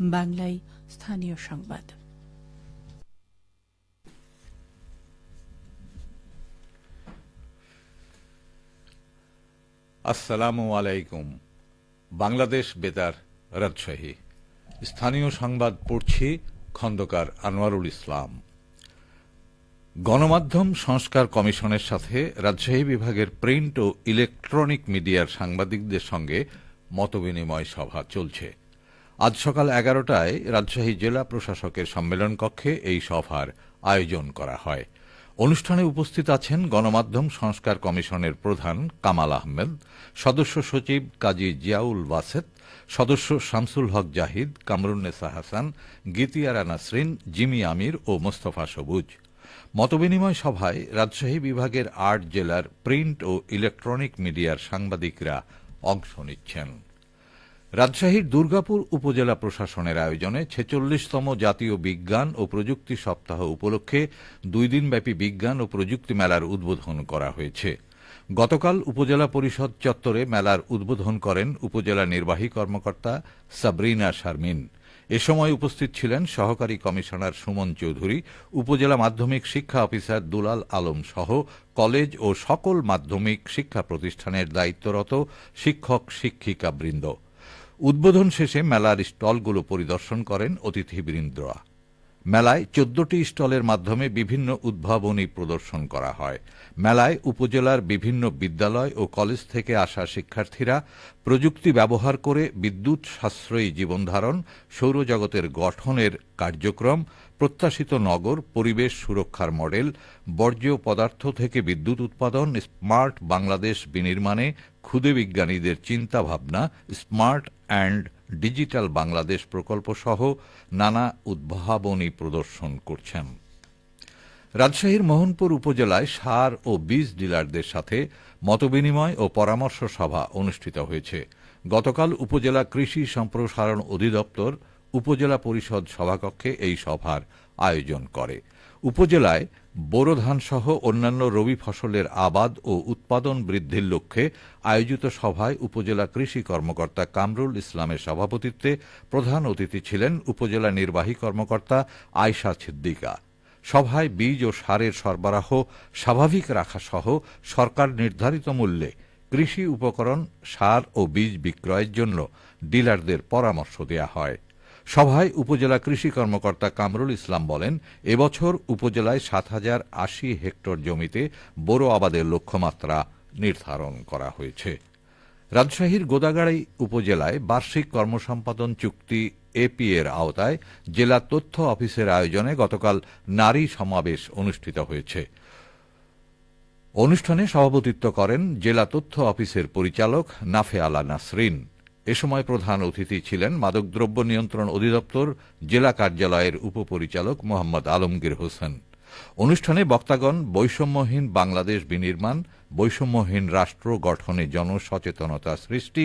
বাংলায় স্থানীয় সংবাদ। আসসালামু আলাইকুম। বাংলাদেশ বেতার, রাজশাহী। স্থানীয় সংবাদ পড়ছি খন্দকার আনোয়ারুল ইসলাম। গণমাধ্যম সংস্কার কমিশনের সাথে রাজশাহী বিভাগের প্রিন্ট ও ইলেকট্রনিক মিডিয়ার সাংবাদিকদের সঙ্গে মতবিনিময় সভা চলছে। আজ সকাল এগারোটায় রাজশাহী জেলা প্রশাসকের সম্মেলন কক্ষে এই সভার আয়োজন করা হয়। অনুষ্ঠানে উপস্থিত আছেন গণমাধ্যম সংস্কার কমিশনের প্রধান কামাল আহমেদ, সদস্য সচিব কাজী জিয়াউল ওয়াসেদ, সদস্য শামসুল হক জাহিদ কামরুন্নেসা হাসান, গীতিয়ারা নাসরিন, জিমি আমির ও মোস্তফা সবুজ। মতবিনিময় সভায় রাজশাহী বিভাগের আট জেলার প্রিন্ট ও ইলেকট্রনিক মিডিয়ার সাংবাদিকরা অংশ নিচ্ছেন। রাজশাহীর দুর্গাপুর উপজেলা প্রশাসনের আয়োজনে ছেচল্লিশতম জাতীয় বিজ্ঞান ও প্রযুক্তি সপ্তাহ উপলক্ষে দুই দিনব্যাপী বিজ্ঞান ও প্রযুক্তি মেলার উদ্বোধন করা হয়েছে। গতকাল উপজেলা পরিষদ চত্বরে মেলার উদ্বোধন করেন উপজেলা নির্বাহী কর্মকর্তা সাবরিনা শারমিন। এ সময় উপস্থিত ছিলেন সহকারী কমিশনার সুমন চৌধুরী, উপজেলা মাধ্যমিক শিক্ষা অফিসার দুলাল আলম সহ কলেজ ও সকল মাধ্যমিক শিক্ষা প্রতিষ্ঠানের দায়িত্বরত শিক্ষক শিক্ষিকাবৃন্দ উদ্বোধন শেষে মেলার স্টলগুলো পরিদর্শন করেন অতিথিবৃন্দরা। মেলায় চোদ্দটি স্টলের মাধ্যমে বিভিন্ন উদ্ভাবনী প্রদর্শন করা হয়। মেলায় উপজেলার বিভিন্ন বিদ্যালয় ও কলেজ থেকে আসা শিক্ষার্থীরা প্রযুক্তি ব্যবহার করে বিদ্যুৎ সাশ্রয়ী জীবনধারণ, সৌরজগতের গঠনের কার্যক্রম, প্রত্যাশিত নগর, পরিবেশ সুরক্ষার মডেল, বর্জ্য পদার্থ থেকে বিদ্যুৎ উৎপাদন, স্মার্ট বাংলাদেশ বিনির্মাণে ক্ষুদে বিজ্ঞানীদের চিন্তাভাবনা, স্মার্ট অ্যান্ড ডিজিটাল বাংলাদেশ প্রকল্প সহ নানা উদ্ভাবনী প্রদর্শন করছেন। রাজশাহীর মোহনপুর উপজেলায় সার ও বীজ ডিলারদের সাথে মতবিনিময় ও পরামর্শ সভা অনুষ্ঠিত হয়েছে। গতকাল উপজেলা কৃষি সম্প্রসারণ অধিদপ্তর, উপজেলা পরিষদ সভাকক্ষে এই সভার আয়োজন করে। উপজেলায় বোরো ধান সহ অন্যান্য রবি ফসলের আবাদ ও উৎপাদন বৃদ্ধির লক্ষ্যে আয়োজিত সভায় উপজেলা কৃষি কর্মকর্তা কামরুল ইসলামের সভাপতিত্বে প্রধান অতিথি ছিলেন উপজেলা নির্বাহী কর্মকর্তা আয়শা ছিদ্দিকা। সভায় বীজ ও সারের সরবরাহ স্বাভাবিক রাখা সহ সরকার নির্ধারিত মূল্যে কৃষি উপকরণ, সার ও বীজ বিক্রয়ের জন্য ডিলারদের পরামর্শ দেয়া হয়। সভায় উপজেলা কৃষি কর্মকর্তা কামরুল ইসলাম বলেন, এবছর উপজেলায় সাত হাজার আশি হেক্টর জমিতে বোরো আবাদের লক্ষ্যমাত্রা নির্ধারণ করা হয়েছে। রাজশাহীর গোদাগাড়ি উপজেলায় বার্ষিক কর্মসম্পাদন চুক্তি এপি এর আওতায় জেলা তথ্য অফিসের আয়োজনে গতকাল নারী সমাবেশ অনুষ্ঠিত হয়েছে। অনুষ্ঠানে সভাপতিত্ব করেন জেলা তথ্য অফিসের পরিচালক নাফে আলা নাসরিন। এ সময় প্রধান অতিথি ছিলেন মাদকদ্রব্য নিয়ন্ত্রণ অধিদপ্তর জেলা কার্যালয়ের উপপরিচালক মোহাম্মদ আলমগীর হোসেন। অনুষ্ঠানে বক্তাগণ বৈষম্যহীন বাংলাদেশ বিনির্মাণ, বৈষম্যহীন রাষ্ট্র গঠনে জনসচেতনতা সৃষ্টি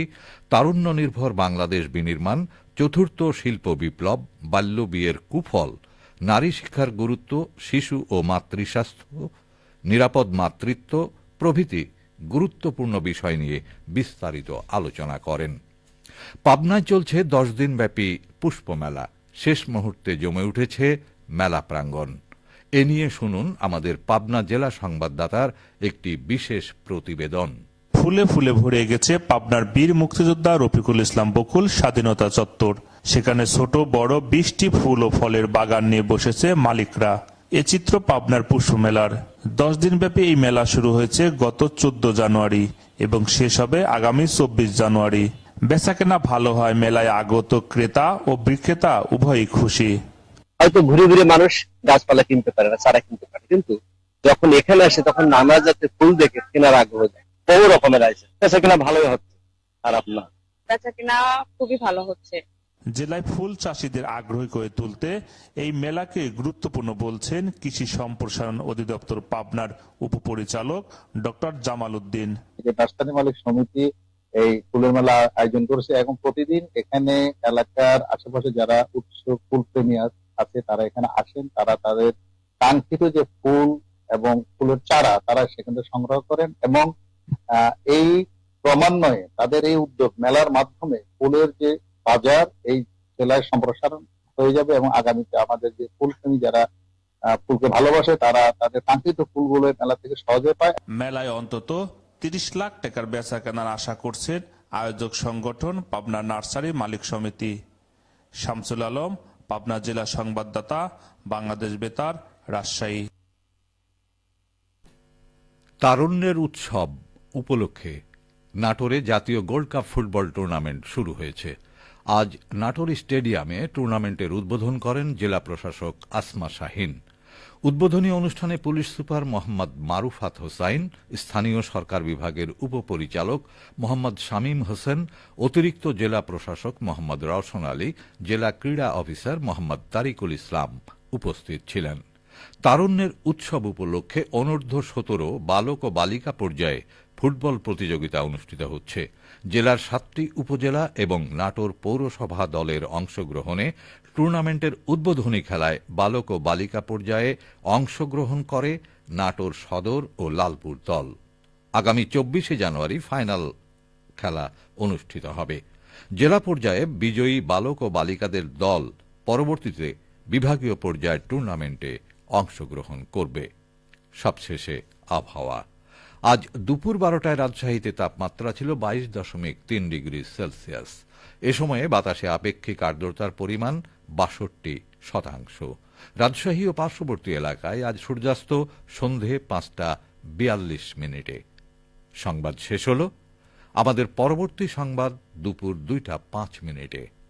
তারুণ্য নির্ভর বাংলাদেশ বিনির্মাণ, চতুর্থ শিল্প বিপ্লব, বাল্য বিয়ের কুফল, নারী শিক্ষার গুরুত্ব, শিশু ও মাতৃস্বাস্থ্য, নিরাপদ মাতৃত্ব প্রভৃতি গুরুত্বপূর্ণ বিষয় নিয়ে বিস্তারিত আলোচনা করেন। পাবনায় চলছে দশ দিনব্যাপী পুষ্পমেলা। শেষ মুহূর্তে জমে উঠেছে মেলা প্রাঙ্গণ। এ নিয়ে শুনুন আমাদের পাবনা জেলা সংবাদদাতার একটি বিশেষ প্রতিবেদন। ফুলে ফুলে ভরে গেছে পাবনার বীর মুক্তিযোদ্ধা রফিকুল ইসলাম বকুল স্বাধীনতা চত্বর। সেখানে ছোট, বড় বিশটি ফুল ও ফলের বাগান নিয়ে বসেছে মালিকরা। এ চিত্র পাবনার পুষ্প মেলার দশ দিনব্যাপী এই মেলা শুরু হয়েছে গত চোদ্দ জানুয়ারি এবং শেষ হবে আগামী চব্বিশ জানুয়ারি। বেচাকেনা ভালো হয় মেলায় আগত ক্রেতা ও বিক্রেতা উভয়ই খুশি। হয়তো ঘুরে ঘুরে মানুষ গাছপালা কিনতে পারে না চারা কিনতে পারে কিন্তু যখন এখানে আসে তখন নানা জাতের ফুল দেখে কেনার আগ্রহ যায় বহু রকমের আছে। বেচা কিনা ভালোই হচ্ছে খারাপ না। বেচা কিনা খুবই ভালো হচ্ছে। জেলায় ফুল চাষিদের আগ্রহী করে তুলতে এই মেলাকে গুরুত্বপূর্ণ বলছেন কৃষি সম্প্রসারণ অধিদপ্তর পাবনার উপপরিচালক ডক্টর জামাল উদ্দিন। রাজধানী মালিক সমিতি এই ফুলের মেলা আয়োজন করেছে এবং প্রতিদিন এখানে এলাকার আশেপাশে যারা উৎস ফুল প্রেমী আছে তারা এখানে আসেন, তারা তাদের কাঙ্ক্ষিত যে ফুল এবং ফুলের চারা তারা সেখান থেকে সংগ্রহ করেন এবং এই ক্রমান্বয়ে তাদের এই উদ্যোগ মেলার মাধ্যমে ফুলের যে বাজার এই জেলায় সম্প্রসারণ হয়ে যাবে এবং আগামীতে আমাদের যে ফুলপ্রেমী যারা ফুলকে ভালোবাসে তারা তাদের কাঙ্ক্ষিত ফুলগুলো মেলা থেকে সহজে পায়। মেলায় অন্তত তিরিশ লাখ টাকার বেচা কেনার আশা করছেন আয়োজক সংগঠন পাবনা নার্সারি মালিক সমিতি। শামসুল আলম, পাবনা জেলা সংবাদদাতা, বাংলাদেশ বেতার, রাজশাহী। তারুণ্যের উৎসব উপলক্ষে নাটোরে জাতীয় গোল্ড কাপ ফুটবল টুর্নামেন্ট শুরু হয়েছে। আজ নাটোর স্টেডিয়ামে টুর্নামেন্টের উদ্বোধন করেন জেলা প্রশাসক আসমা শাহিন। উদ্বোধনী অনুষ্ঠানে পুলিশ সুপার মোহাম্মদ মারুফাত হোসাইন, স্থানীয় সরকার বিভাগের উপপরিচালক মোহাম্মদ শামীম হোসেন, অতিরিক্ত জেলা প্রশাসক মোহাম্মদ রওশন আলী, জেলা ক্রীড়া অফিসার মোহাম্মদ তারিকুল ইসলাম উপস্থিত ছিলেন। তারুণ্যের উৎসব উপলক্ষে অনূর্ধ্ব সতেরো বালক ও বালিকা পর্যায়ে ফুটবল প্রতিযোগিতা অনুষ্ঠিত হচ্ছে। জেলার সাতটি উপজেলা এবং নাটোর পৌরসভা দলের অংশগ্রহণে টুর্নামেন্টের উদ্বোধনী খেলায় বালক ও বালিকা পর্যায়ে অংশগ্রহণ করে নাটোর সদর ও লালপুর দল। আগামী চব্বিশে জানুয়ারি ফাইনাল খেলা অনুষ্ঠিত হবে। জেলা পর্যায়ে বিজয়ী বালক ও বালিকাদের দল পরবর্তীতে বিভাগীয় পর্যায়ের টুর্নামেন্টে অংশগ্রহণ করবে। সবশেষে আবহাওয়া। আজ দুপুর বারোটায় রাজশাহীতে তাপমাত্রা ছিল বাইশ দশমিক তিন ডিগ্রি সেলসিয়াস। এ সময়ে বাতাসে আপেক্ষিক আর্দ্রতার পরিমাণ বাষট্টি শতাংশ। রাজশাহী ও পার্শ্ববর্তী এলাকায় আজ সূর্যাস্ত সন্ধে পাঁচটা বিয়াল্লিশ মিনিটে। সংবাদ শেষ হল। আমাদের পরবর্তী সংবাদ দুপুর দুইটা পাঁচ মিনিটে।